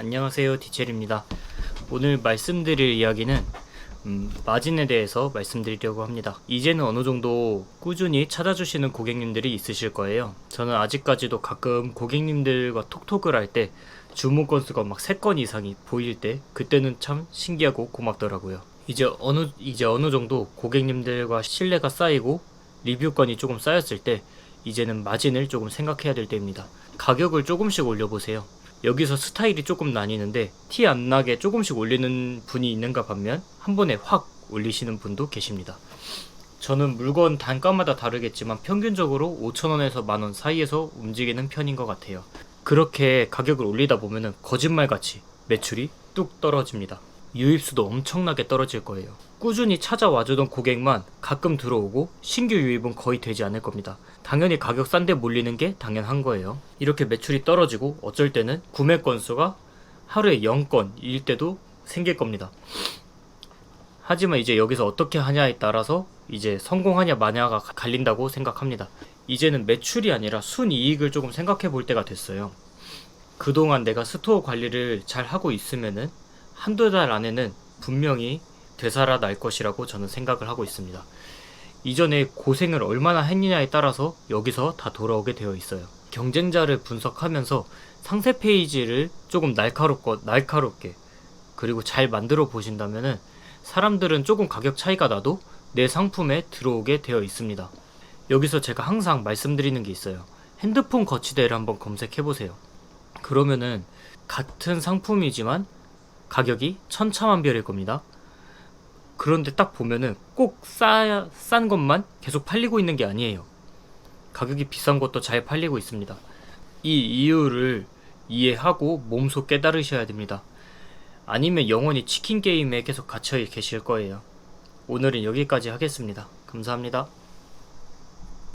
안녕하세요 디첼입니다 오늘 말씀드릴 이야기는 음, 마진에 대해서 말씀드리려고 합니다 이제는 어느 정도 꾸준히 찾아주시는 고객님들이 있으실 거예요 저는 아직까지도 가끔 고객님들과 톡톡을 할 때 주문 건수가 막 3건 이상이 보일 때 그때는 참 신기하고 고맙더라고요 이제 어느 이제 어느 정도 고객님들과 신뢰가 쌓이고 리뷰건이 조금 쌓였을 때 이제는 마진을 조금 생각해야 될 때입니다. 가격을 조금씩 올려보세요. 여기서 스타일이 조금 나뉘는데 티 안 나게 조금씩 올리는 분이 있는가 반면 한 번에 확 올리시는 분도 계십니다. 저는 물건 단가마다 다르겠지만 평균적으로 5천원에서 만원 사이에서 움직이는 편인 것 같아요. 그렇게 가격을 올리다 보면은 거짓말같이 매출이 뚝 떨어집니다. 유입수도 엄청나게 떨어질 거예요. 꾸준히 찾아와주던 고객만 가끔 들어오고 신규 유입은 거의 되지 않을 겁니다. 당연히 가격 싼데 몰리는 게 당연한 거예요. 이렇게 매출이 떨어지고 어쩔 때는 구매 건수가 하루에 0건일 때도 생길 겁니다. 하지만 이제 여기서 어떻게 하냐에 따라서 이제 성공하냐 마냐가 갈린다고 생각합니다. 이제는 매출이 아니라 순이익을 조금 생각해 볼 때가 됐어요. 그동안 내가 스토어 관리를 잘 하고 있으면은 한두 달 안에는 분명히 되살아날 것이라고 저는 생각을 하고 있습니다. 이전에 고생을 얼마나 했느냐에 따라서 여기서 다 돌아오게 되어 있어요. 경쟁자를 분석하면서 상세 페이지를 조금 날카롭고 날카롭게 그리고 잘 만들어 보신다면은 사람들은 조금 가격 차이가 나도 내 상품에 들어오게 되어 있습니다. 여기서 제가 항상 말씀드리는 게 있어요. 핸드폰 거치대를 한번 검색해 보세요. 그러면은 같은 상품이지만 가격이 천차만별일 겁니다. 그런데 딱 보면은 꼭 싸, 싼 것만 계속 팔리고 있는 게 아니에요. 가격이 비싼 것도 잘 팔리고 있습니다. 이 이유를 이해하고 몸소 깨달으셔야 됩니다. 아니면 영원히 치킨 게임에 계속 갇혀 계실 거예요. 오늘은 여기까지 하겠습니다. 감사합니다.